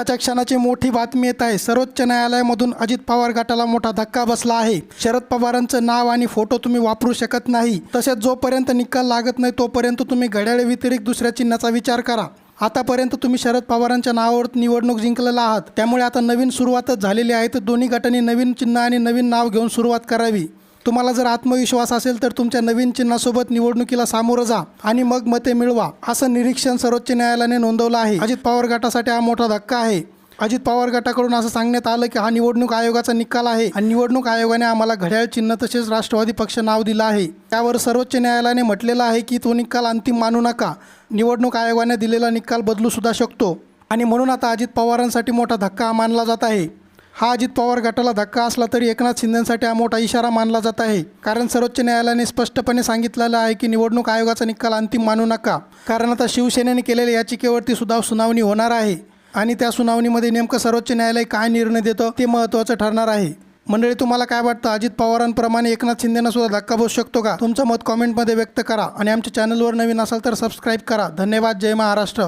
आत्ताच्या क्षणाची मोठी बातमी येत आहे. सर्वोच्च न्यायालयामधून अजित पवार गटाला मोठा धक्का बसला आहे. शरद पवारांचं नाव आणि फोटो तुम्ही वापरू शकत नाही. तसेच जोपर्यंत निकाल लागत नाही तोपर्यंत तुम्ही घड्याळे व्यतिरिक्त दुसऱ्या चिन्हाचा विचार करा. आतापर्यंत तुम्ही शरद पवारांच्या नावावर निवडणूक जिंकलेला आहात. त्यामुळे आता नवीन सुरुवातच झालेली आहे. तर दोन्ही गटांनी नवीन चिन्ह आणि नवीन नाव घेऊन सुरुवात करावी. तुम्हाला जर आत्मविश्वास असेल तर तुमच्या नवीन चिन्हासोबत निवडणुकीला सामोरं जा आणि मग मते मिळवा असं निरीक्षण सर्वोच्च न्यायालयाने नोंदवलं आहे. अजित पवार गटासाठी हा मोठा धक्का आहे. अजित पवार गटाकडून असं सांगण्यात आलं की हा निवडणूक आयोगाचा निकाल आहे आणि निवडणूक आयोगाने आम्हाला घड्याळ चिन्ह तसेच राष्ट्रवादी पक्ष नाव दिलं आहे. त्यावर सर्वोच्च न्यायालयाने म्हटलेलं आहे की तो निकाल अंतिम मानू नका. निवडणूक आयोगाने दिलेला निकाल बदलू सुद्धा शकतो. आणि म्हणून आता अजित पवारांसाठी मोठा धक्का मानला जात आहे. हा अजित पवार गटाला धक्का असला तरी एकनाथ शिंदेसाठी हा मोठा इशारा मानला जात आहे. कारण सर्वोच्च न्यायालयाने स्पष्टपणे सांगितलेलं आहे की निवडणूक आयोगाचा निकाल अंतिम मानू नका. कारण आता शिवसेनेने केलेल्या याचिकेवरती सुद्धा सुनावणी होणार आहे. आणि त्या सुनावणीमध्ये नेमकं सर्वोच्च न्यायालय काय निर्णय देतं ते महत्त्वाचं ठरणार आहे. मंडळी तुम्हाला काय वाटतं? अजित पवारांप्रमाणे एकनाथ शिंदेना सुद्धा धक्का बसू शकतो का? तुमचं मत कॉमेंटमध्ये व्यक्त करा आणि आमच्या चॅनलवर नवीन असाल तर सबस्क्राईब करा. धन्यवाद. जय महाराष्ट्र.